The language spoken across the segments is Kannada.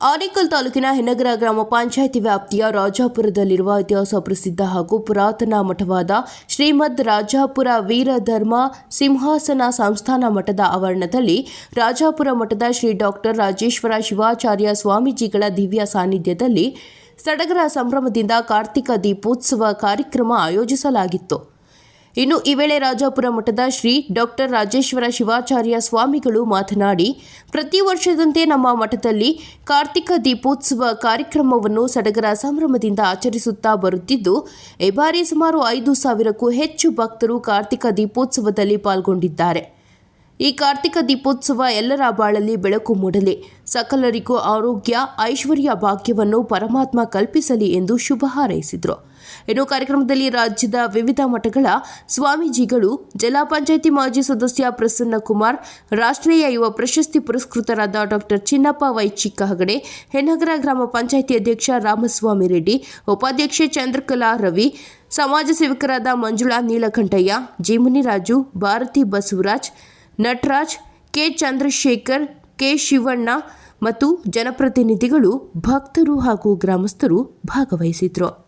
ಆನೇಕಲ್ ತಾಲೂಕಿನ ಹೆನಗರ ಗ್ರಾಮ ಪಂಚಾಯಿತಿ ವ್ಯಾಪ್ತಿಯ ರಾಜಾಪುರದಲ್ಲಿರುವ ಇತಿಹಾಸ ಪ್ರಸಿದ್ಧ ಹಾಗೂ ಪುರಾತನ ಮಠವಾದ ಶ್ರೀಮದ್ ರಾಜಾಪುರ ವೀರಧರ್ಮ ಸಿಂಹಾಸನ ಸಂಸ್ಥಾನ ಮಠದ ಆವರಣದಲ್ಲಿ ರಾಜಾಪುರ ಮಠದ ಶ್ರೀ ಡಾಕ್ಟರ್ ರಾಜೇಶ್ವರ ಶಿವಾಚಾರ್ಯ ಸ್ವಾಮೀಜಿಗಳ ದಿವ್ಯ ಸಾನ್ನಿಧ್ಯದಲ್ಲಿ ಸಡಗರ ಸಂಭ್ರಮದಿಂದ ಕಾರ್ತಿಕ ದೀಪೋತ್ಸವ ಕಾರ್ಯಕ್ರಮ ಆಯೋಜಿಸಲಾಗಿತ್ತು. ಇನ್ನು ಈ ವೇಳೆ ರಾಜಾಪುರ ಮಠದ ಶ್ರೀ ಡಾಕ್ಟರ್ ರಾಜೇಶ್ವರ ಶಿವಾಚಾರ್ಯ ಸ್ವಾಮಿಗಳು ಮಾತನಾಡಿ, ಪ್ರತಿ ವರ್ಷದಂತೆ ನಮ್ಮ ಮಠದಲ್ಲಿ ಕಾರ್ತಿಕ ದೀಪೋತ್ಸವ ಕಾರ್ಯಕ್ರಮವನ್ನು ಸಡಗರ ಸಂಭ್ರಮದಿಂದ ಆಚರಿಸುತ್ತಾ ಬರುತ್ತಿದ್ದು, ಈ ಬಾರಿ ಸುಮಾರು ಐದು ಸಾವಿರಕ್ಕೂ ಹೆಚ್ಚು ಭಕ್ತರು ಕಾರ್ತಿಕ ದೀಪೋತ್ಸವದಲ್ಲಿ ಪಾಲ್ಗೊಂಡಿದ್ದಾರೆ. ಈ ಕಾರ್ತಿಕ ದೀಪೋತ್ಸವ ಎಲ್ಲರ ಬಾಳಲ್ಲಿ ಬೆಳಕು ಮೂಡಲಿ. ಸಕಲರಿಗೂ ಆರೋಗ್ಯ, ಐಶ್ವರ್ಯ ಭಾಗ್ಯವನ್ನು ಪರಮಾತ್ಮ ಕಲ್ಪಿಸಲಿ ಎಂದು ಶುಭ ಹಾರೈಸಿದರು. ಇನ್ನು ಕಾರ್ಯಕ್ರಮದಲ್ಲಿ ರಾಜ್ಯದ ವಿವಿಧ ಮಠಗಳ ಸ್ವಾಮೀಜಿಗಳು, ಜಿಲ್ಲಾ ಪಂಚಾಯಿತಿ ಮಾಜಿ ಸದಸ್ಯ ಪ್ರಸನ್ನ ಕುಮಾರ್, ರಾಷ್ಟ್ರೀಯ ಯುವ ಪ್ರಶಸ್ತಿ ಪುರಸ್ಕೃತರಾದ ಡಾಕ್ಟರ್ ಚಿನ್ನಪ್ಪ ವೈಚಿಕ್ಕ ಹಗಡೆ, ಹೆಣ್ಣಗರ ಗ್ರಾಮ ಪಂಚಾಯಿತಿ ಅಧ್ಯಕ್ಷ ರಾಮಸ್ವಾಮಿ ರೆಡ್ಡಿ, ಉಪಾಧ್ಯಕ್ಷೆ ಚಂದ್ರಕಲಾ ರವಿ, ಸಮಾಜ ಸೇವಕರಾದ Manjula Neelakantaiah G Muniraju Bharathi Basavaraj, Nataraj, K Chandrashekhar, K Shivanna ಮತ್ತು ಜನಪ್ರತಿನಿಧಿಗಳು, ಭಕ್ತರು ಹಾಗೂ ಗ್ರಾಮಸ್ಥರು ಭಾಗವಹಿಸಿದ್ರು.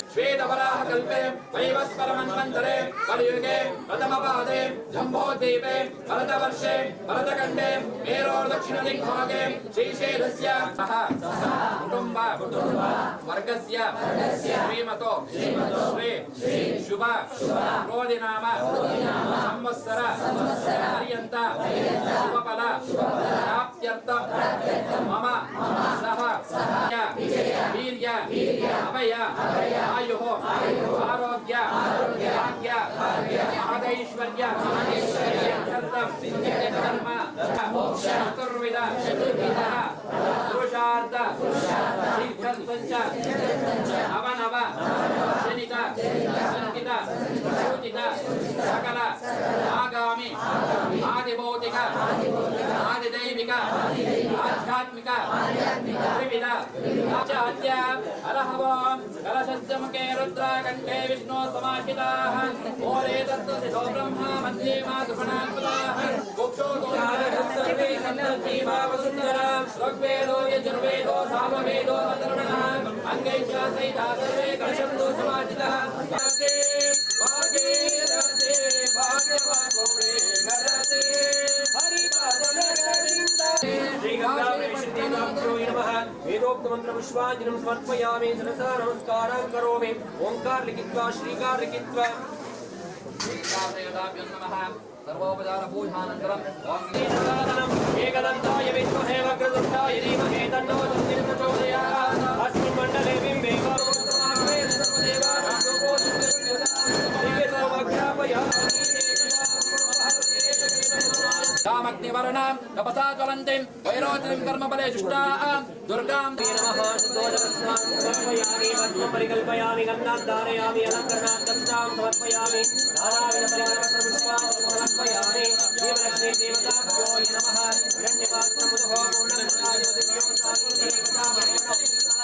श्वेतवराह कल्पे वैवस्परमन्वन्तरे कलियुगे प्रथमपादे जम्बोद्वीपे भरतवर्षे भरतखण्डे मेरोर्दक्षिणदिग्भागे श्रीशैलस्य सह कुटुम्ब वर्गस्य श्रीमतो श्री शुभ क्रोधिनाम संवत्सर पर्यन्त शुभफल బ్రహ్మచర్య కర్మ అవనవ జనిత సంకిత సూచిత సకల ఆగామి ఆదిభౌతిక ఆదిదైవిక ఆధ్యాత్మిక త్రివిధ అధ్యా शस्यमुखे रुद्राकण्ठे विष्णो समाहिताः ओरे तत्तु सितो ब्रह्मा मन्ये मातुपणात्मलाः गुप्तो सर्वे सन्दर्भीभावसुन्दरा सर्वे कलशब्दो समाहितः भागे वेदोक्तमन्त्रपुष्पाञ्जलिं समर्पयामि शिरसा नमस्कारान् करोमि ओङ्कार लिखित्वा श्रीकार लिखित्वा श्रीकादेवताभ्यो नमः सर्वोपचारपूजानन्तरम् ॐ ईश्वराननम् एकदन्ताय विद्महे वक्रतुण्डाय धीमहि तन्नो दन्तिः కామగ్నివర్ణాం తపసా జ్వలంతిం వైరోచనం కర్మబలే శుష్టాం దుర్గాం పరికల్పయామి గన్నాం ధారయామి అలంకరణాం దక్షాం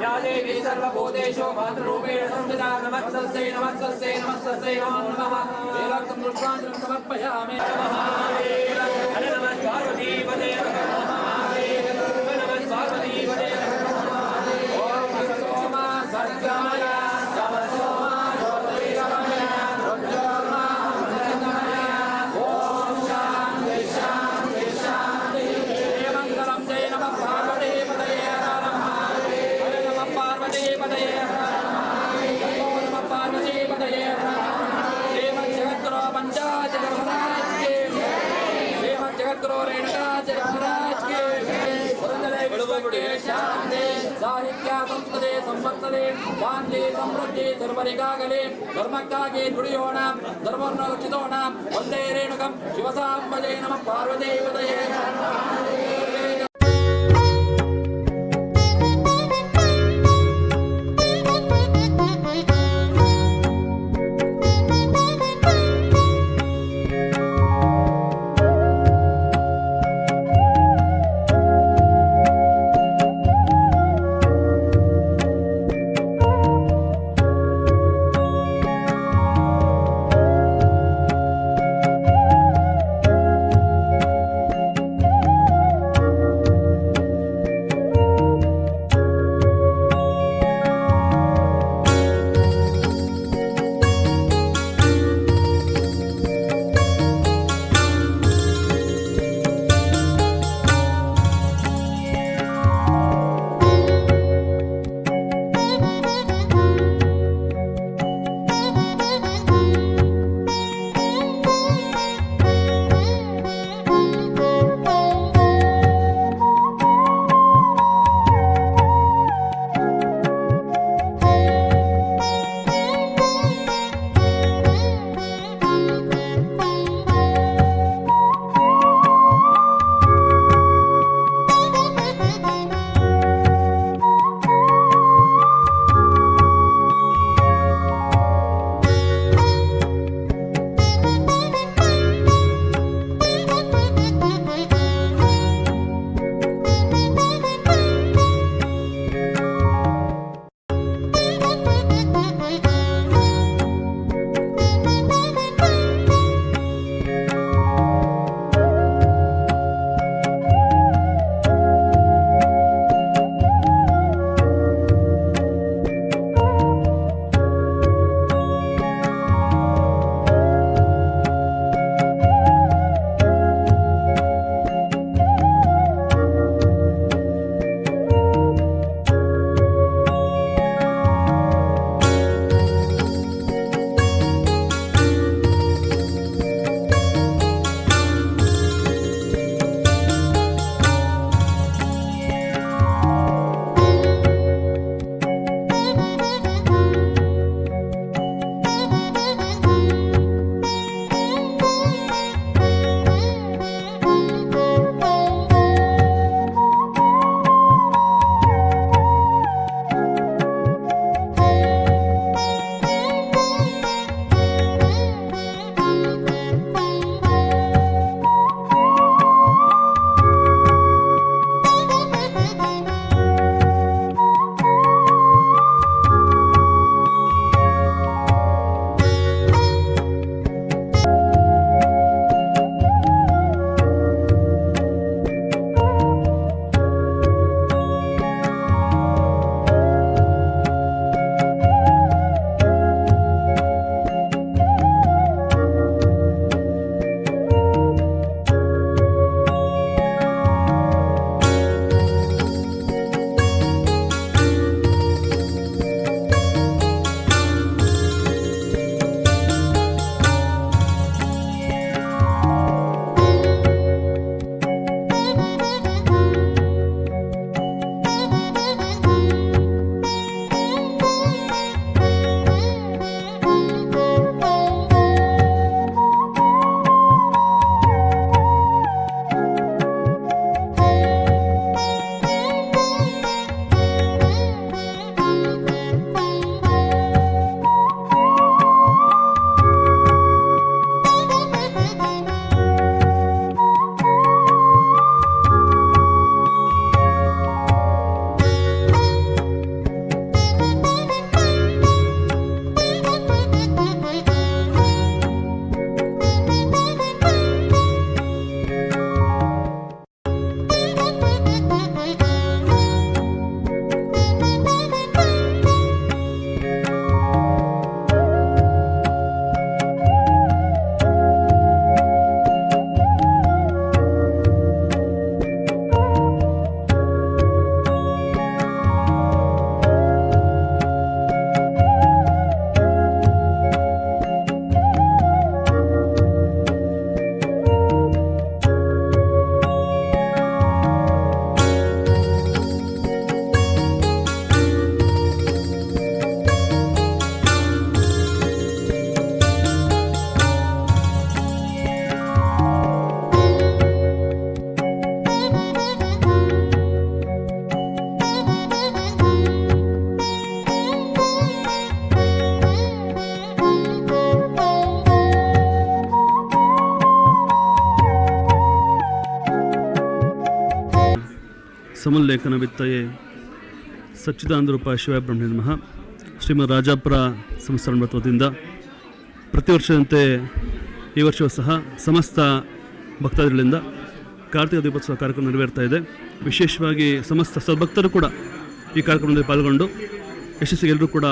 या देवी सर्वभूतेषु मातृरूपेण संविदा नमस्तस्यै नमस्तस्यै नमस्तस्यै नमो नमः देवार्थं पुष्पाञ्जलिं समर्पयामि नमः हरे नमः पार्वतीपते ಧರ್ಮಕ್ಕಾಗಿ ದುಡಿಯೋಣ நாம் தர்மோன்னோச்சிதோ நாம் வந்தே ரேணுகம் சிவசாம்பதே நம ಸಚ್ಚಿದಾನಂದ ರೂಪ ಶಿವಾಯ ಬ್ರಹ್ಮಣ್ಯ ನಮಃ ಶ್ರೀಮದ್ ರಾಜಾಪುರ ಸಂಸ್ಥಾನ ವತಿಯಿಂದ ಪ್ರತಿ ವರ್ಷದಂತೆ ಈ ವರ್ಷವೂ ಸಹ ಸಮಸ್ತ ಭಕ್ತಾದಿಗಳಿಂದ ಕಾರ್ತಿಕ ದೀಪೋತ್ಸವ ಕಾರ್ಯಕ್ರಮ ನೆರವೇರ್ತಾ ಇದೆ. ವಿಶೇಷವಾಗಿ ಸಮಸ್ತ ಸದ್ಭಕ್ತರು ಕೂಡ ಈ ಕಾರ್ಯಕ್ರಮದಲ್ಲಿ ಪಾಲ್ಗೊಂಡು ಯಶಸ್ಸಿಗೆ ಎಲ್ಲರೂ ಕೂಡ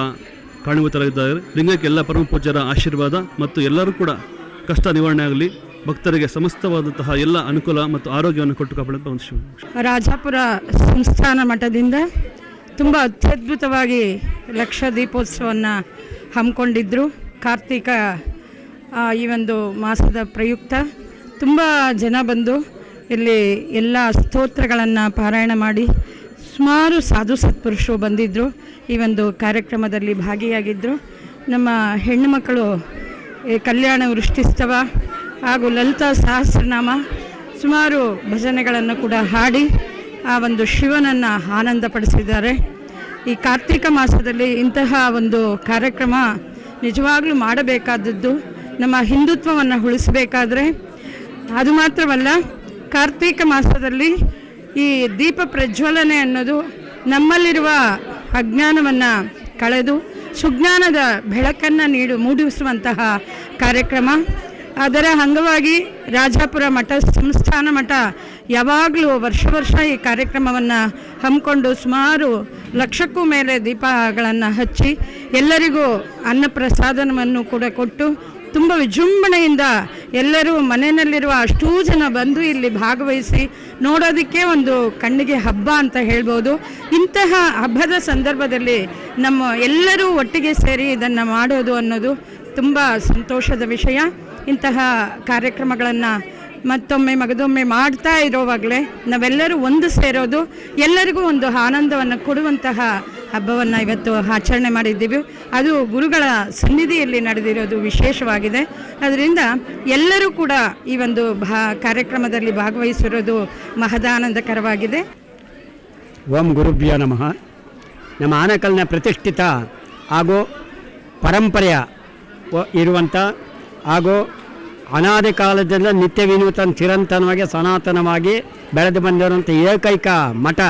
ಕಾರಣೀಭೂತರಾಗಿದ್ದಾರೆ. ಲಿಂಗಕ್ಕೆ ಎಲ್ಲ ಪರಮ ಪೂಜ್ಯರ ಆಶೀರ್ವಾದ ಮತ್ತು ಎಲ್ಲರೂ ಕೂಡ ಕಷ್ಟ ನಿವಾರಣೆ ಆಗಲಿ ಭಕ್ತರಿಗೆ ಸಮಸ್ತವಾದಂತಹ ಎಲ್ಲ ಅನುಕೂಲ ಮತ್ತು ಆರೋಗ್ಯವನ್ನು ಕೊಟ್ಟು ಕಾಪಾಡುವಂಥ ಒಂದು ರಾಜಾಪುರ ಸಂಸ್ಥಾನ ಮಠದಿಂದ ತುಂಬ ಅತ್ಯದ್ಭುತವಾಗಿ ಲಕ್ಷ ದೀಪೋತ್ಸವವನ್ನು ಹಮ್ಮಿಕೊಂಡಿದ್ದರು ಕಾರ್ತಿಕ ಈ ಒಂದು ಮಾಸದ ಪ್ರಯುಕ್ತ ತುಂಬ ಜನ ಬಂದು ಇಲ್ಲಿ ಎಲ್ಲ ಸ್ತೋತ್ರಗಳನ್ನು ಪಾರಾಯಣ ಮಾಡಿ ಸುಮಾರು ಸಾಧು ಸತ್ಪುರುಷರು ಬಂದಿದ್ದರು ಈ ಒಂದು ಕಾರ್ಯಕ್ರಮದಲ್ಲಿ ಭಾಗಿಯಾಗಿದ್ದರು ನಮ್ಮ ಹೆಣ್ಣು ಮಕ್ಕಳು, ಈ ಕಲ್ಯಾಣ ವೃಷ್ಟಿಸ್ತವ ಹಾಗೂ ಲಲಿತಾ ಸಹಸ್ರನಾಮ ಸುಮಾರು ಭಜನೆಗಳನ್ನು ಕೂಡ ಹಾಡಿ ಆ ಒಂದು ಶಿವನನ್ನು ಆನಂದಪಡಿಸಿದ್ದಾರೆ. ಈ ಕಾರ್ತಿಕ ಮಾಸದಲ್ಲಿ ಇಂತಹ ಒಂದು ಕಾರ್ಯಕ್ರಮ ನಿಜವಾಗ್ಲೂ ಮಾಡಬೇಕಾದದ್ದು, ನಮ್ಮ ಹಿಂದುತ್ವವನ್ನು ಉಳಿಸಬೇಕಾದ್ರೆ ಅದು ಮಾತ್ರವಲ್ಲ, ಕಾರ್ತಿಕ ಮಾಸದಲ್ಲಿ ಈ ದೀಪ ಪ್ರಜ್ವಲನೆ ಅನ್ನೋದು ನಮ್ಮಲ್ಲಿರುವ ಅಜ್ಞಾನವನ್ನು ಕಳೆದು, ಸುಜ್ಞಾನದ ಬೆಳಕನ್ನು ನೀಡು, ಮೂಡಿಸುವಂತಹ ಕಾರ್ಯಕ್ರಮ. ಅದರ ಅಂಗವಾಗಿ ರಾಜಾಪುರ ಮಠ, ಸಂಸ್ಥಾನ ಮಠ ಯಾವಾಗಲೂ ವರ್ಷ ವರ್ಷ ಈ ಕಾರ್ಯಕ್ರಮವನ್ನು ಹಮ್ಮಿಕೊಂಡು ಸುಮಾರು ಲಕ್ಷಕ್ಕೂ ಮೇಲೆ ದೀಪಗಳನ್ನು ಹಚ್ಚಿ ಎಲ್ಲರಿಗೂ ಅನ್ನಪ್ರಸಾದನವನ್ನು ಕೂಡ ಕೊಟ್ಟು ತುಂಬ ವಿಜೃಂಭಣೆಯಿಂದ ಎಲ್ಲರೂ ಮನೆಯಲ್ಲಿರುವ ಅಷ್ಟೂ ಜನ ಬಂದು ಇಲ್ಲಿ ಭಾಗವಹಿಸಿ ನೋಡೋದಕ್ಕೆ ಒಂದು ಕಣ್ಣಿಗೆ ಹಬ್ಬ ಅಂತ ಹೇಳ್ಬೋದು. ಇಂತಹ ಹಬ್ಬದ ಸಂದರ್ಭದಲ್ಲಿ ನಮ್ಮ ಎಲ್ಲರೂ ಒಟ್ಟಿಗೆ ಸೇರಿ ಇದನ್ನು ಮಾಡೋದು ಅನ್ನೋದು ತುಂಬ ಸಂತೋಷದ ವಿಷಯ. ಇಂತಹ ಕಾರ್ಯಕ್ರಮಗಳನ್ನು ಮತ್ತೊಮ್ಮೆ ಮಗದೊಮ್ಮೆ ಮಾಡ್ತಾ ಇರೋವಾಗಲೇ ನಾವೆಲ್ಲರೂ ಒಂದು ಸೇರೋದು, ಎಲ್ಲರಿಗೂ ಒಂದು ಆನಂದವನ್ನು ಕೊಡುವಂತಹ ಹಬ್ಬವನ್ನು ಇವತ್ತು ಆಚರಣೆ ಮಾಡಿದ್ದೀವಿ. ಅದು ಗುರುಗಳ ಸನ್ನಿಧಿಯಲ್ಲಿ ನಡೆದಿರೋದು ವಿಶೇಷವಾಗಿದೆ. ಅದರಿಂದ ಎಲ್ಲರೂ ಕೂಡ ಈ ಒಂದು ಭಾ ಕಾರ್ಯಕ್ರಮದಲ್ಲಿ ಭಾಗವಹಿಸಿರೋದು ಮಹದಾನಂದಕರವಾಗಿದೆ. ಓಂ ಗುರುಭ್ಯೋ ನಮಃ. ನಮ್ಮ ಆನಕಲ್ನ ಪ್ರತಿಷ್ಠಿತ ಹಾಗೂ ಪರಂಪರೆಯ ಇರುವಂಥ ಹಾಗೂ ಅನಾದಿ ಕಾಲದಿಂದ ನಿತ್ಯ ವಿನೂತನ ಚಿರಂತನವಾಗಿ ಸನಾತನವಾಗಿ ಬೆಳೆದು ಬಂದಿರುವಂಥ ಏಕೈಕ ಮಠ,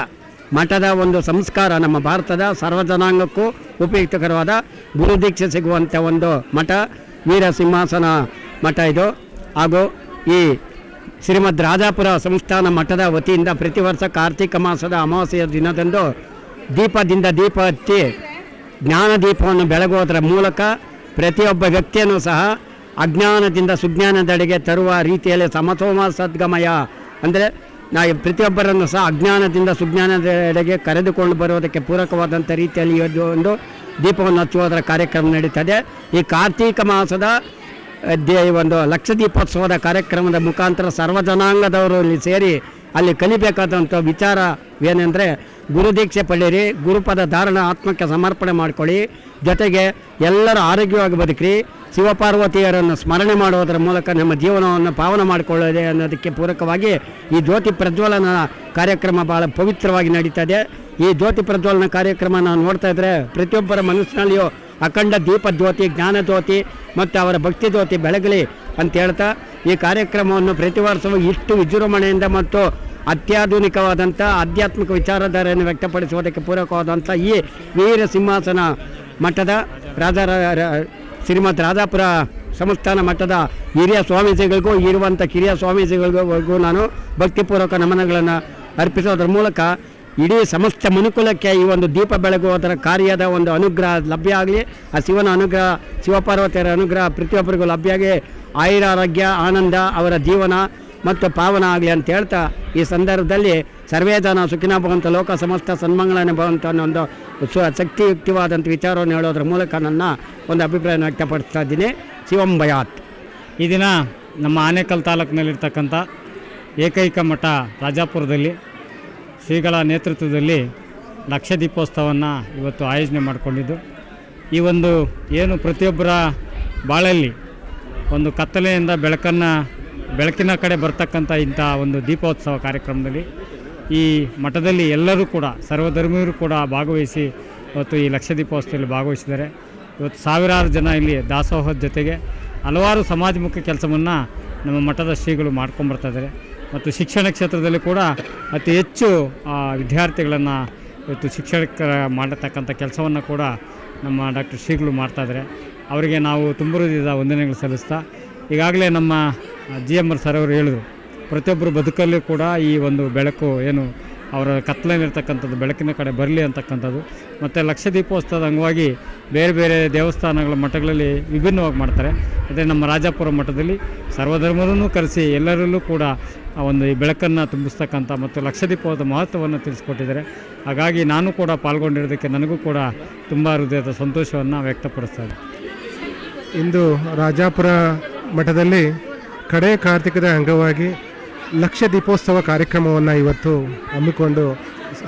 ಮಠದ ಒಂದು ಸಂಸ್ಕಾರ ನಮ್ಮ ಭಾರತದ ಸರ್ವಜನಾಂಗಕ್ಕೂ ಉಪಯುಕ್ತಕರವಾದ ಗುರುದೀಕ್ಷೆ ಸಿಗುವಂಥ ಒಂದು ಮಠ, ವೀರ ಸಿಂಹಾಸನ ಮಠ ಇದು. ಹಾಗೂ ಈ ಶ್ರೀಮದ್ ರಾಜಾಪುರ ಸಂಸ್ಥಾನ ಮಠದ ವತಿಯಿಂದ ಪ್ರತಿ ವರ್ಷ ಕಾರ್ತಿಕ ಮಾಸದ ಅಮಾವಾಸ್ಯೆಯ ದಿನದಂದು ದೀಪದಿಂದ ದೀಪ ಹಚ್ಚಿ ಜ್ಞಾನ ದೀಪವನ್ನು ಬೆಳಗುವುದರ ಮೂಲಕ ಪ್ರತಿಯೊಬ್ಬ ವ್ಯಕ್ತಿಯನ್ನು ಸಹ ಅಜ್ಞಾನದಿಂದ ಸುಜ್ಞಾನದೆಡೆಗೆ ತರುವ ರೀತಿಯಲ್ಲಿ ಸಮತೋಮ ಸದ್ಗಮಯ. ಅಂದರೆ ನಾ ಪ್ರತಿಯೊಬ್ಬರನ್ನು ಸಹ ಅಜ್ಞಾನದಿಂದ ಸುಜ್ಞಾನದೆಡೆಗೆ ಕರೆದುಕೊಂಡು ಬರುವುದಕ್ಕೆ ಪೂರಕವಾದಂಥ ರೀತಿಯಲ್ಲಿ ಒಂದು ದೀಪವನ್ನು ಹಚ್ಚುವುದರ ಕಾರ್ಯಕ್ರಮ ನಡೀತದೆ. ಈ ಕಾರ್ತೀಕ ಮಾಸದ ದೇ ಒಂದು ಲಕ್ಷ ದೀಪೋತ್ಸವದ ಕಾರ್ಯಕ್ರಮದ ಮುಖಾಂತರ ಸರ್ವಜನಾಂಗದವರು ಇಲ್ಲಿ ಸೇರಿ ಅಲ್ಲಿ ಕಲಿಬೇಕಾದಂಥ ವಿಚಾರವೇನೆಂದರೆ ಗುರುದೀಕ್ಷೆ ಪಡೆಯಿರಿ, ಗುರುಪದ ಧಾರಣ ಆತ್ಮಕ್ಕೆ ಸಮರ್ಪಣೆ ಮಾಡ್ಕೊಳ್ಳಿ ಜೊತೆಗೆ ಎಲ್ಲರೂ ಆರೋಗ್ಯವಾಗಿ ಬದುಕ್ರಿ. ಶಿವಪಾರ್ವತಿಯರನ್ನು ಸ್ಮರಣೆ ಮಾಡುವುದರ ಮೂಲಕ ನಮ್ಮ ಜೀವನವನ್ನು ಪಾವನ ಮಾಡಿಕೊಳ್ಳೋದೆ ಅನ್ನೋದಕ್ಕೆ ಪೂರಕವಾಗಿ ಈ ಜ್ಯೋತಿ ಪ್ರಜ್ವಲನ ಕಾರ್ಯಕ್ರಮ ಭಾಳ ಪವಿತ್ರವಾಗಿ ನಡೀತದೆ. ಈ ಜ್ಯೋತಿ ಪ್ರಜ್ವಲನ ಕಾರ್ಯಕ್ರಮ ನಾವು ನೋಡ್ತಾ ಇದ್ದರೆ ಪ್ರತಿಯೊಬ್ಬರ ಮನಸ್ಸಿನಲ್ಲಿಯೂ ಅಖಂಡ ದೀಪ ಜ್ಯೋತಿ, ಜ್ಞಾನ ಜ್ಯೋತಿ ಮತ್ತು ಅವರ ಭಕ್ತಿ ಜ್ಯೋತಿ ಬೆಳಗಲಿ ಅಂತ ಹೇಳ್ತಾ, ಈ ಕಾರ್ಯಕ್ರಮವನ್ನು ಪ್ರತಿ ವರ್ಷವೂ ಇಷ್ಟು ವಿಜೃಂಭಣೆಯಿಂದ ಮತ್ತು ಅತ್ಯಾಧುನಿಕವಾದಂಥ ಆಧ್ಯಾತ್ಮಿಕ ವಿಚಾರಧಾರೆಯನ್ನು ವ್ಯಕ್ತಪಡಿಸುವುದಕ್ಕೆ ಪೂರಕವಾದಂಥ ಈ ವೀರ ಸಿಂಹಾಸನ ಮಠದ ರಾಜ ಶ್ರೀಮತ್ ರಾಜಾಪುರ ಸಂಸ್ಥಾನ ಮಠದ ಹಿರಿಯ ಸ್ವಾಮೀಜಿಗಳಿಗೂ ಇರುವಂಥ ಕಿರಿಯ ಸ್ವಾಮೀಜಿಗಳಿಗೂ ನಾನು ಭಕ್ತಿಪೂರ್ವಕ ನಮನಗಳನ್ನು ಅರ್ಪಿಸೋದ್ರ ಮೂಲಕ ಇಡೀ ಸಮಸ್ತ ಮನುಕುಲಕ್ಕೆ ಈ ಒಂದು ದೀಪ ಬೆಳಗುವುದರ ಕಾರ್ಯದ ಒಂದು ಅನುಗ್ರಹ ಲಭ್ಯ ಆಗಲಿ. ಆ ಶಿವನ ಅನುಗ್ರಹ, ಶಿವಪಾರ್ವತಿಯರ ಅನುಗ್ರಹ ಪ್ರತಿಯೊಬ್ಬರಿಗೂ ಲಭ್ಯ ಆಗಿ ಆಯುರಾರೋಗ್ಯ, ಆನಂದ, ಅವರ ಜೀವನ ಮತ್ತು ಪಾವನ ಆಗಲಿ ಅಂತ ಹೇಳ್ತಾ ಈ ಸಂದರ್ಭದಲ್ಲಿ ಸರ್ವೇ ಜನ ಸುಖಿನ ಭವಂತ ಲೋಕ ಸಮಸ್ತ ಸನ್ಮಂಗಳನೆ ಭವಂತ ಅನ್ನೋ ಒಂದು ಸು ಶಕ್ತಿಯುಕ್ತವಾದಂಥ ವಿಚಾರವನ್ನು ಹೇಳೋದ್ರ ಮೂಲಕ ನನ್ನ ಒಂದು ಅಭಿಪ್ರಾಯನ ವ್ಯಕ್ತಪಡಿಸ್ತಾ ಇದ್ದೀನಿ. ಶಿವಂ ಭಯಾತ್. ಈ ದಿನ ನಮ್ಮ ಆನೇಕಲ್ ತಾಲೂಕಿನಲ್ಲಿರ್ತಕ್ಕಂಥ ಏಕೈಕ ಮಠ ರಾಜಾಪುರದಲ್ಲಿ, ಶ್ರೀಗಳ ನೇತೃತ್ವದಲ್ಲಿ ಲಕ್ಷ ದೀಪೋತ್ಸವವನ್ನು ಇವತ್ತು ಆಯೋಜನೆ ಮಾಡಿಕೊಂಡಿದ್ದು. ಈ ಒಂದು ಏನು ಪ್ರತಿಯೊಬ್ಬರ ಬಾಳಲ್ಲಿ ಒಂದು ಕತ್ತಲೆಯಿಂದ ಬೆಳಕನ್ನು ಬೆಳಕಿನ ಕಡೆ ಬರ್ತಕ್ಕಂಥ ಇಂಥ ಒಂದು ದೀಪೋತ್ಸವ ಕಾರ್ಯಕ್ರಮದಲ್ಲಿ ಈ ಮಠದಲ್ಲಿ ಎಲ್ಲರೂ ಕೂಡ, ಸರ್ವಧರ್ಮೀಯರು ಕೂಡ ಭಾಗವಹಿಸಿ ಇವತ್ತು ಈ ಲಕ್ಷ ದೀಪೋತ್ಸವದಲ್ಲಿ ಭಾಗವಹಿಸಿದ್ದಾರೆ. ಇವತ್ತು ಸಾವಿರಾರು ಜನ ಇಲ್ಲಿ ದಾಸೋಹದ ಜೊತೆಗೆ ಹಲವಾರು ಸಮಾಜಮುಖಿ ಕೆಲಸವನ್ನು ನಮ್ಮ ಮಠದ ಶ್ರೀಗಳು ಮಾಡ್ಕೊಂಬರ್ತಾಯಿದ್ದಾರೆ ಮತ್ತು ಶಿಕ್ಷಣ ಕ್ಷೇತ್ರದಲ್ಲಿ ಕೂಡ ಅತಿ ಹೆಚ್ಚು ವಿದ್ಯಾರ್ಥಿಗಳನ್ನು ಇವತ್ತು ಶಿಕ್ಷಕರ ಮಾಡತಕ್ಕಂಥ ಕೆಲಸವನ್ನು ಕೂಡ ನಮ್ಮ ಡಾಕ್ಟರ್ ಶ್ರೀಗಳು ಮಾಡ್ತಾಯಿದ್ದಾರೆ ಅವರಿಗೆ ನಾವು ತುಂಬ ಹೃದಯದ ವಂದನೆಗಳು ಸಲ್ಲಿಸ್ತಾ, ಈಗಾಗಲೇ ನಮ್ಮ ಜಿ ಎಂ ಆರ್ ಸರ್ ಅವರು ಹೇಳಿದರು ಪ್ರತಿಯೊಬ್ಬರು ಬದುಕಲ್ಲಿ ಕೂಡ ಈ ಒಂದು ಬೆಳಕು ಏನು ಅವರ ಕತ್ತಲಲ್ಲಿರ್ತಕ್ಕಂಥದ್ದು ಬೆಳಕಿನ ಕಡೆ ಬರಲಿ ಅಂತಕ್ಕಂಥದ್ದು. ಮತ್ತು ಲಕ್ಷ ದೀಪೋತ್ಸವದ ಅಂಗವಾಗಿ ಬೇರೆ ಬೇರೆ ದೇವಸ್ಥಾನಗಳ ಮಠಗಳಲ್ಲಿ ವಿಭಿನ್ನವಾಗಿ ಮಾಡ್ತಾರೆ. ಅದೇ ನಮ್ಮ ರಾಜಾಪುರ ಮಠದಲ್ಲಿ ಸರ್ವಧರ್ಮರನ್ನು ಕರೆಸಿ ಎಲ್ಲರಲ್ಲೂ ಕೂಡ ಆ ಒಂದು ಈ ಬೆಳಕನ್ನು ತುಂಬಿಸ್ತಕ್ಕಂಥ ಮತ್ತು ಲಕ್ಷ ದೀಪದ ಮಹತ್ವವನ್ನು ತಿಳಿಸ್ಕೊಟ್ಟಿದ್ದಾರೆ. ಹಾಗಾಗಿ ನಾನು ಕೂಡ ಪಾಲ್ಗೊಂಡಿರೋದಕ್ಕೆ ನನಗೂ ಕೂಡ ತುಂಬ ಹೃದಯದ ಸಂತೋಷವನ್ನು ವ್ಯಕ್ತಪಡಿಸ್ತಾ ಇದ್ದೀನಿ. ಇಂದು ರಾಜಾಪುರ ಮಠದಲ್ಲಿ ಕಡೆ ಕಾರ್ತಿಕದ ಅಂಗವಾಗಿ ಲಕ್ಷ ದೀಪೋತ್ಸವ ಕಾರ್ಯಕ್ರಮವನ್ನು ಇವತ್ತು ಹಮ್ಮಿಕೊಂಡು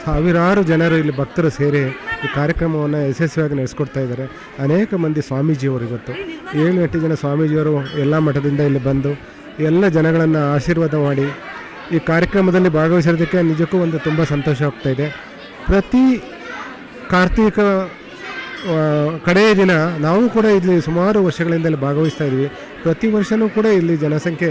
ಸಾವಿರಾರು ಜನರು ಇಲ್ಲಿ ಭಕ್ತರು ಸೇರಿ ಈ ಕಾರ್ಯಕ್ರಮವನ್ನು ಯಶಸ್ವಿಯಾಗಿ ನಡೆಸ್ಕೊಡ್ತಾ ಇದ್ದಾರೆ. ಅನೇಕ ಮಂದಿ ಸ್ವಾಮೀಜಿಯವರು ಇವತ್ತು. ಏಳು ಎಂಟು ಜನ ಸ್ವಾಮೀಜಿಯವರು ಎಲ್ಲ ಮಠದಿಂದ ಇಲ್ಲಿ ಬಂದು ಎಲ್ಲ ಜನಗಳನ್ನು ಆಶೀರ್ವಾದ ಮಾಡಿ ಈ ಕಾರ್ಯಕ್ರಮದಲ್ಲಿ ಭಾಗವಹಿಸೋದಕ್ಕೆ ನಿಜಕ್ಕೂ ಒಂದು ತುಂಬ ಸಂತೋಷ ಆಗ್ತಾ ಇದೆ. ಪ್ರತಿ ಕಾರ್ತಿಕ ಕಡೆಯ ದಿನ ನಾವು ಕೂಡ ಇಲ್ಲಿ ಸುಮಾರು ವರ್ಷಗಳಿಂದಲೇ ಭಾಗವಹಿಸ್ತಾ ಇದ್ದೀವಿ ಪ್ರತಿ ವರ್ಷವೂ ಕೂಡ ಇಲ್ಲಿ ಜನಸಂಖ್ಯೆ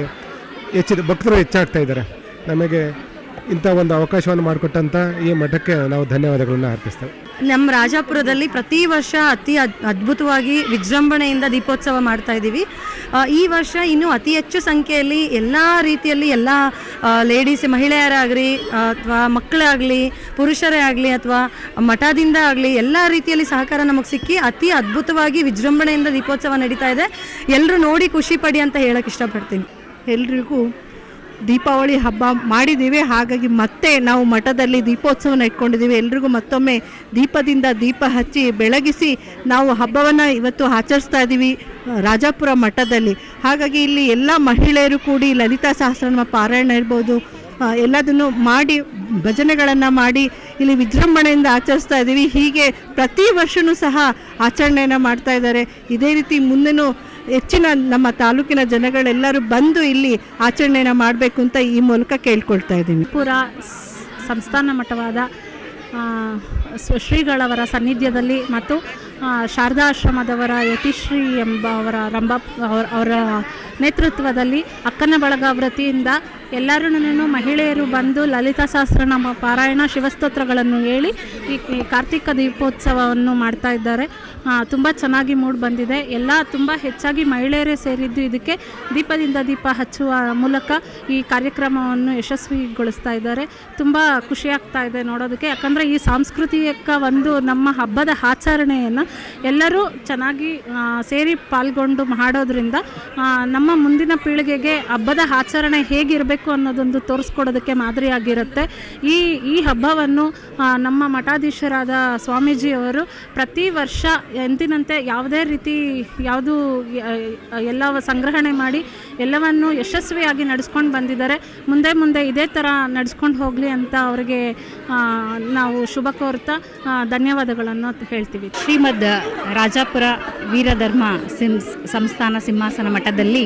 ಹೆಚ್ಚಿದ ಭಕ್ತರು ಹೆಚ್ಚಾಗ್ತಾ ಇದ್ದಾರೆ. ನಮಗೆ ಇಂಥ ಒಂದು ಅವಕಾಶವನ್ನು ಮಾಡಿಕೊಟ್ಟಂಥ ಈ ಮಠಕ್ಕೆ ನಾವು ಧನ್ಯವಾದಗಳನ್ನು ಅರ್ಪಿಸ್ತೇವೆ. ನಮ್ಮ ರಾಜಾಪುರದಲ್ಲಿ ಪ್ರತಿ ವರ್ಷ ಅತಿ ಅದ್- ಅದ್ಭುತವಾಗಿ ವಿಜೃಂಭಣೆಯಿಂದ ದೀಪೋತ್ಸವ ಮಾಡ್ತಾ ಇದ್ದೀವಿ. ಈ ವರ್ಷ ಇನ್ನೂ ಅತಿ ಹೆಚ್ಚು ಸಂಖ್ಯೆಯಲ್ಲಿ ಎಲ್ಲ ರೀತಿಯಲ್ಲಿ ಎಲ್ಲ ಲೇಡೀಸ್ ಮಹಿಳೆಯರಾಗಲಿ ಅಥವಾ ಮಕ್ಕಳಾಗಲಿ, ಪುರುಷರೇ ಆಗಲಿ ಅಥವಾ ಮಠದಿಂದ ಆಗಲಿ ಎಲ್ಲ ರೀತಿಯಲ್ಲಿ ಸಹಕಾರ ನಮಗೆ ಸಿಕ್ಕಿ ಅತಿ ಅದ್ಭುತವಾಗಿ ವಿಜೃಂಭಣೆಯಿಂದ ದೀಪೋತ್ಸವ ನಡೀತಾ ಇದೆ. ಎಲ್ಲರೂ ನೋಡಿ ಖುಷಿ ಪಡಿ ಅಂತ ಹೇಳಕ್ಕೆ ಇಷ್ಟಪಡ್ತೀನಿ. ಎಲ್ರಿಗೂ ದೀಪಾವಳಿ ಹಬ್ಬ ಮಾಡಿದ್ದೀವಿ. ಹಾಗಾಗಿ ಮತ್ತೆ ನಾವು ಮಠದಲ್ಲಿ ದೀಪೋತ್ಸವನ ಇಟ್ಕೊಂಡಿದ್ದೀವಿ. ಎಲ್ರಿಗೂ ಮತ್ತೊಮ್ಮೆ ದೀಪದಿಂದ ದೀಪ ಹಚ್ಚಿ ಬೆಳಗಿಸಿ ನಾವು ಹಬ್ಬವನ್ನು ಇವತ್ತು ಆಚರಿಸ್ತಾ ಇದ್ದೀವಿ, ರಾಜಾಪುರ ಮಠದಲ್ಲಿ. ಹಾಗಾಗಿ ಇಲ್ಲಿ ಎಲ್ಲ ಮಹಿಳೆಯರು ಕೂಡಿ ಲಲಿತಾ ಸಹಸ್ರನಾಮ ಪಾರಾಯಣ ಇರ್ಬೋದು ಎಲ್ಲದನ್ನು ಮಾಡಿ, ಭಜನೆಗಳನ್ನು ಮಾಡಿ ಇಲ್ಲಿ ವಿಜೃಂಭಣೆಯಿಂದ ಆಚರಿಸ್ತಾ ಇದ್ದೀವಿ. ಹೀಗೆ ಪ್ರತಿ ವರ್ಷವೂ ಸಹ ಆಚರಣೆಯನ್ನು ಮಾಡ್ತಾ ಇದ್ದಾರೆ. ಇದೇ ರೀತಿ ಮುಂದೆನೂ ಹೆಚ್ಚಿನ ನಮ್ಮ ತಾಲೂಕಿನ ಜನಗಳೆಲ್ಲರೂ ಬಂದು ಇಲ್ಲಿ ಆಚರಣೆಯನ್ನು ಮಾಡಬೇಕು ಅಂತ ಈ ಮೂಲಕ ಕೇಳ್ಕೊಳ್ತಾ ಇದ್ದೀನಿ. ಪುರ ಸಂಸ್ಥಾನ ಮಠವಾದ ಶ್ರೀಗಳವರ ಸನ್ನಿಧ್ಯದಲ್ಲಿ ಮತ್ತು ಶಾರದಾಶ್ರಮದವರ ಯತಿಶ್ರೀ ಎಂಬ ಅವರ ರಂಭ, ಅವರ ನೇತೃತ್ವದಲ್ಲಿ ಅಕ್ಕನ ಬಳಗ ವೃತ್ತಿಯಿಂದ ಎಲ್ಲರೂ ಮಹಿಳೆಯರು ಬಂದು ಲಲಿತಾ ನಮ್ಮ ಪಾರಾಯಣ ಶಿವಸ್ತೋತ್ರಗಳನ್ನು ಹೇಳಿ ಈ ಈ ಕಾರ್ತಿಕ ದೀಪೋತ್ಸವವನ್ನು ಮಾಡ್ತಾ ಇದ್ದಾರೆ. ತುಂಬ ಚೆನ್ನಾಗಿ ಮೂಡ್ ಬಂದಿದೆ. ಎಲ್ಲ ತುಂಬ ಹೆಚ್ಚಾಗಿ ಮಹಿಳೆಯರೇ ಸೇರಿದ್ದು ಇದಕ್ಕೆ ದೀಪದಿಂದ ದೀಪ ಹಚ್ಚುವ ಮೂಲಕ ಈ ಕಾರ್ಯಕ್ರಮವನ್ನು ಯಶಸ್ವಿಗೊಳಿಸ್ತಾ ಇದ್ದಾರೆ. ತುಂಬ ಖುಷಿಯಾಗ್ತಾ ಇದೆ ನೋಡೋದಕ್ಕೆ. ಯಾಕಂದರೆ ಈ ಸಾಂಸ್ಕೃತಿಕ ಒಂದು ನಮ್ಮ ಹಬ್ಬದ ಆಚರಣೆಯನ್ನು ಎಲ್ಲರೂ ಚೆನ್ನಾಗಿ ಸೇರಿ ಪಾಲ್ಗೊಂಡು ಮಾಡೋದ್ರಿಂದ ನಮ್ಮ ಮುಂದಿನ ಪೀಳಿಗೆಗೆ ಹಬ್ಬದ ಆಚರಣೆ ಹೇಗಿರಬೇಕು ಅನ್ನೋದೊಂದು ತೋರಿಸ್ಕೊಡೋದಕ್ಕೆ ಮಾದರಿಯಾಗಿರುತ್ತೆ. ಈ ಈ ಹಬ್ಬವನ್ನು ನಮ್ಮ ಮಠಾಧೀಶರಾದ ಸ್ವಾಮೀಜಿಯವರು ಪ್ರತಿ ವರ್ಷ ಎಂದಿನಂತೆ ಯಾವುದೇ ರೀತಿ ಯಾವುದು ಎಲ್ಲ ಸಂಗ್ರಹಣೆ ಮಾಡಿ ಎಲ್ಲವನ್ನು ಯಶಸ್ವಿಯಾಗಿ ನಡೆಸ್ಕೊಂಡು ಬಂದಿದ್ದಾರೆ. ಮುಂದೆ ಮುಂದೆ ಇದೇ ಥರ ನಡೆಸ್ಕೊಂಡು ಹೋಗಲಿ ಅಂತ ಅವರಿಗೆ ನಾವು ಶುಭ ಕೋರ್ತಾ ಧನ್ಯವಾದಗಳನ್ನು ಹೇಳ್ತೀವಿ. ಶ್ರೀಮದ್ ರಾಜಾಪುರ ವೀರಧರ್ಮ ಸಿಂ, ಸಂಸ್ಥಾನ ಸಿಂಹಾಸನ ಮಠದಲ್ಲಿ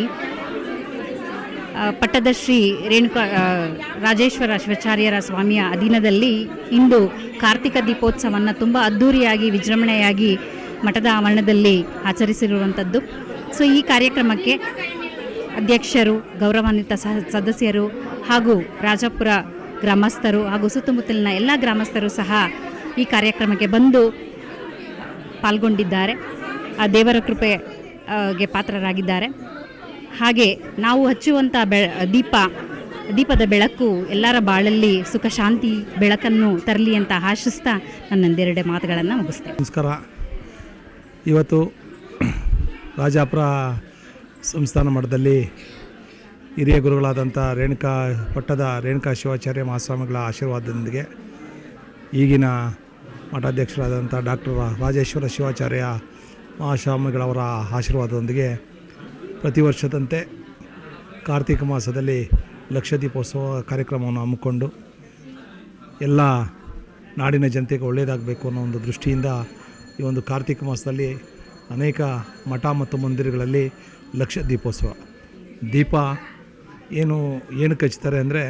ಆ, ಪಟ್ಟದ ಶ್ರೀ ರೇಣುಕಾ ರಾಜೇಶ್ವರ ಶಿವಾಚಾರ್ಯರ ಸ್ವಾಮಿಯ ಅಧೀನದಲ್ಲಿ ಇಂದು ಕಾರ್ತಿಕ ದೀಪೋತ್ಸವವನ್ನು ತುಂಬ ಅದ್ಧೂರಿಯಾಗಿ ವಿಜೃಂಭಣೆಯಾಗಿ ಮಠದ ಆವರಣದಲ್ಲಿ ಆಚರಿಸಿರುವಂಥದ್ದು. ಸೊ ಈ ಕಾರ್ಯಕ್ರಮಕ್ಕೆ ಅಧ್ಯಕ್ಷರು ಗೌರವಾನ್ವಿತ ಸದಸ್ಯರು ಹಾಗೂ ರಾಜಾಪುರ ಗ್ರಾಮಸ್ಥರು ಹಾಗೂ ಸುತ್ತಮುತ್ತಲಿನ ಎಲ್ಲ ಗ್ರಾಮಸ್ಥರು ಸಹ ಈ ಕಾರ್ಯಕ್ರಮಕ್ಕೆ ಬಂದು ಪಾಲ್ಗೊಂಡಿದ್ದಾರೆ. ಆ ದೇವರ ಕೃಪೆಗೆ ಪಾತ್ರರಾಗಿದ್ದಾರೆ. ಹಾಗೆ ನಾವು ಹಚ್ಚುವಂಥ ಬೆ ದೀಪ, ದೀಪದ ಬೆಳಕು ಎಲ್ಲರ ಬಾಳಲ್ಲಿ ಸುಖ ಶಾಂತಿ ಬೆಳಕನ್ನು ತರಲಿ ಅಂತ ಆಶಿಸ್ತಾ ನನ್ನೊಂದೆರಡೆ ಮಾತುಗಳನ್ನು ಮುಗಿಸ್ತೇನೆ. ನಮಸ್ಕಾರ. ಇವತ್ತು ರಾಜಾಪುರ ಸಂಸ್ಥಾನ ಮಠದಲ್ಲಿ ಹಿರಿಯ ಗುರುಗಳಾದಂಥ ರೇಣುಕಾ, ಪಟ್ಟದ ರೇಣುಕಾ ಶಿವಾಚಾರ್ಯ ಮಹಾಸ್ವಾಮಿಗಳ ಆಶೀರ್ವಾದದೊಂದಿಗೆ ಈಗಿನ ಮಠಾಧ್ಯಕ್ಷರಾದಂಥ ಡಾಕ್ಟರ್ ರಾಜೇಶ್ವರ ಶಿವಾಚಾರ್ಯ ಮಹಾಸ್ವಾಮಿಗಳವರ ಆಶೀರ್ವಾದದೊಂದಿಗೆ ಪ್ರತಿ ವರ್ಷದಂತೆ ಕಾರ್ತಿಕ ಮಾಸದಲ್ಲಿ ಲಕ್ಷ ದೀಪೋತ್ಸವ ಕಾರ್ಯಕ್ರಮವನ್ನು ಹಮ್ಮಿಕೊಂಡು ಎಲ್ಲ ನಾಡಿನ ಜನತೆಗೆ ಒಳ್ಳೆಯದಾಗಬೇಕು ಅನ್ನೋ ಒಂದು ದೃಷ್ಟಿಯಿಂದ ಈ ಒಂದು ಕಾರ್ತಿಕ ಮಾಸದಲ್ಲಿ ಅನೇಕ ಮಠ ಮತ್ತು ಮಂದಿರಗಳಲ್ಲಿ ಲಕ್ಷ ದೀಪೋತ್ಸವ. ದೀಪ ಏನು, ಏನಕ್ಕೆ ಹಚ್ತಾರೆ ಅಂದರೆ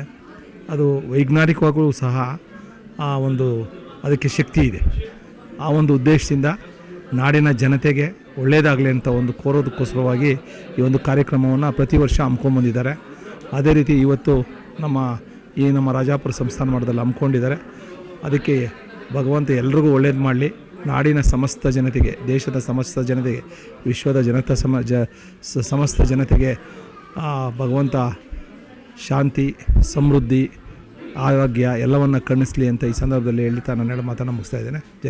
ಅದು ವೈಜ್ಞಾನಿಕವಾಗಲೂ ಸಹ ಆ ಒಂದು ಅದಕ್ಕೆ ಶಕ್ತಿ ಇದೆ. ಆ ಒಂದು ಉದ್ದೇಶದಿಂದ ನಾಡಿನ ಜನತೆಗೆ ಒಳ್ಳೆಯದಾಗಲಿ ಅಂತ ಒಂದು ಕೋರೋದಕ್ಕೋಸ್ಕರವಾಗಿ ಈ ಒಂದು ಕಾರ್ಯಕ್ರಮವನ್ನು ಪ್ರತಿ ವರ್ಷ ಹಮ್ಕೊಂಬಂದಿದ್ದಾರೆ ಅದೇ ರೀತಿ ಇವತ್ತು ನಮ್ಮ ಈ ನಮ್ಮ ರಾಜಾಪುರ ಸಂಸ್ಥಾನ ಮಠದಲ್ಲಿ ಹಮ್ಮಿಕೊಂಡಿದ್ದಾರೆ ಅದಕ್ಕೆ ಭಗವಂತ ಎಲ್ರಿಗೂ ಒಳ್ಳೇದು ಮಾಡಲಿ. ನಾಡಿನ ಸಮಸ್ತ ಜನತೆಗೆ, ದೇಶದ ಸಮಸ್ತ ಜನತೆಗೆ, ವಿಶ್ವದ ಜನತಾ ಸಮ, ಜ ಸಮಸ್ತ ಜನತೆಗೆ ಭಗವಂತ ಶಾಂತಿ, ಸಮೃದ್ಧಿ, ಆರೋಗ್ಯ ಎಲ್ಲವನ್ನು ಕಣಿಸ್ಲಿ ಅಂತ ಈ ಸಂದರ್ಭದಲ್ಲಿ ಹೇಳ್ತಾ ನಾನು ಮಾತನ್ನು ಮುಗಿಸ್ತಾ ಇದ್ದೇನೆ. ಜೈ